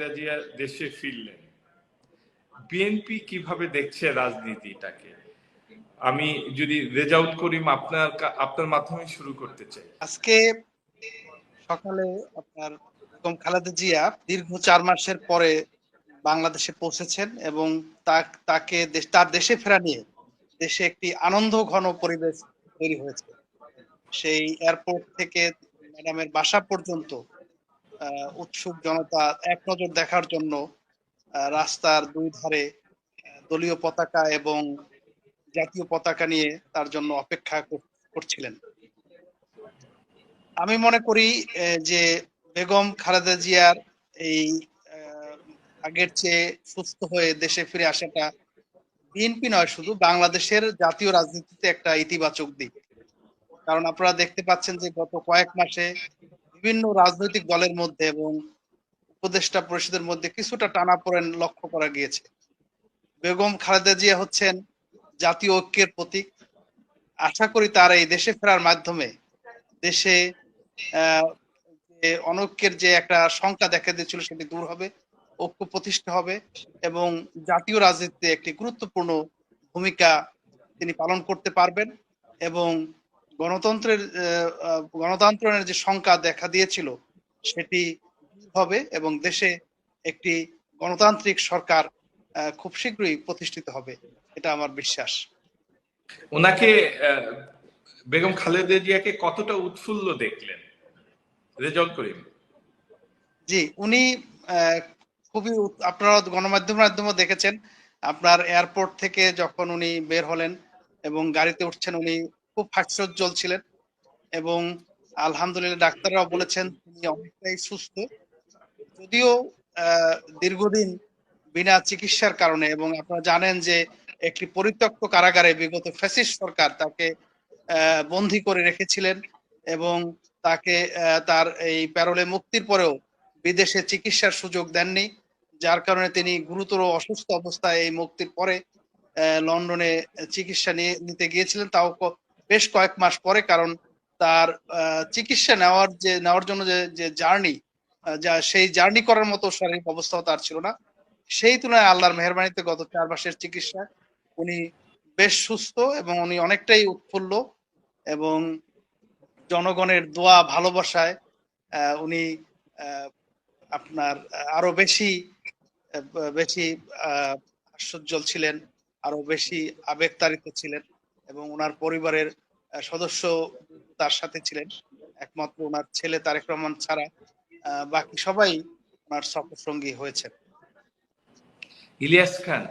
খালেদা জিয়া দেশে ফিরলেন। বিএনপি কীভাবে দেখছে রাজনীতিটাকে? আমি যদি রেজাউট করিম আপনার আপনার মাধ্যমে শুরু করতে চাই। আজকে সকালে আপনার বেগম খালেদা জিয়া দীর্ঘ চার মাসের পরে বাংলাদেশে পৌঁছেছেন এবং তাকে তার দেশে ফেরা নিয়ে দেশে একটি আনন্দ ঘন পরিবেশ তৈরি হয়েছে। সেই এয়ারপোর্ট থেকে ম্যাডামের বাসা পর্যন্ত উৎসুক জনতা এক নজর দেখার জন্য রাস্তার দুই ধারে দলীয় পতাকা এবং জাতীয় পতাকা নিয়ে তার জন্য অপেক্ষা করছিলেন। আমি মনে করি যে বেগম খালেদা জিয়ার এই আগের চেয়ে সুস্থ হয়ে দেশে ফিরে আসাটা বিএনপি নয়, শুধু বাংলাদেশের জাতীয় রাজনীতিতে একটা ইতিবাচক দিক। কারণ আপনারা দেখতে পাচ্ছেন যে গত কয়েক মাসে বিভিন্ন রাজনৈতিক দলের মধ্যে এবং উপদেষ্টা পরিষদের মধ্যে কিছুটা টানাপোড়েন লক্ষ্য করা গিয়েছে। বেগম খালেদা জিয়া হচ্ছেন জাতীয় ঐক্যের প্রতীক। আশা করি তার এই দেশে ফেরার মাধ্যমে দেশে অনৈক্যের যে একটা সংখ্যা দেখা দিয়েছিল সেটি দূর হবে, ঐক্য প্রতিষ্ঠা হবে এবং জাতীয় রাজনীতিতে একটি গুরুত্বপূর্ণ ভূমিকা তিনি পালন করতে পারবেন এবং গণতন্ত্রের গণতন্ত্রের যে সংখ্যা দেখা দিয়েছিল সেটি হবে এবং দেশে একটি গণতান্ত্রিক সরকার খুব শীঘ্রই প্রতিষ্ঠিত হবে এটা আমার বিশ্বাস। ওনাকে বেগম খালেদা জিয়াকে কতটা উৎফুল্ল দেখলেন? রেজাউট করিম। জি উনি খুবই আপনারা গণমাধ্যমের মাধ্যমে দেখেছেন আপনার এয়ারপোর্ট থেকে যখন উনি বের হলেন এবং গাড়িতে উঠছেন উনি খুব হাস্যোজ্জ্বল ছিলেন এবং আলহামদুলিল্লাহ ডাক্তাররাও বলেছেন তিনি অনেকটাই সুস্থ। যদিও দীর্ঘদিন বিনা চিকিৎসার কারণে এবং আপনারা জানেন যে একটি পরিত্যক্ত কারাগারে বিগত ফ্যাসিস্ট সরকার তাকে বন্দী করে রেখেছিলেন এবং তাকে তার এই প্যারোলে মুক্তির পরেও বিদেশে চিকিৎসার সুযোগ দেননি, যার কারণে তিনি গুরুতর অসুস্থ অবস্থায় এই মুক্তির পরে লন্ডনে চিকিৎসা নিয়ে, নিতে গিয়েছিলেন। তাও বেশ কয়েক মাস পরে কারণ তার চিকিৎসা নেওয়ার যে নেওয়ার জন্য যে যে জার্নি যা সেই জার্নি করার মতো শারীরিক অবস্থাও তার ছিল না। সেই তুলনায় আল্লাহর মেহরবানিতে গত চার মাসের চিকিৎসা উনি বেশ সুস্থ এবং উনি অনেকটাই উৎফুল্ল এবং জনগণের দোয়া ভালোবাসায় উনি আপনার আরও বেশি বেশি আহ, হাস্যোজ্জ্বল ছিলেন আরও বেশি আবেগতাড়িত ছিলেন। এবং ওনার পরিবারের সদস্য তার সাথে ছিলেন। একমাত্র ওনার ছেলে তারেক রহমান ছাড়া বাকি সবাই ওনার সফর সঙ্গী হয়েছেন। ইলিয়াস খান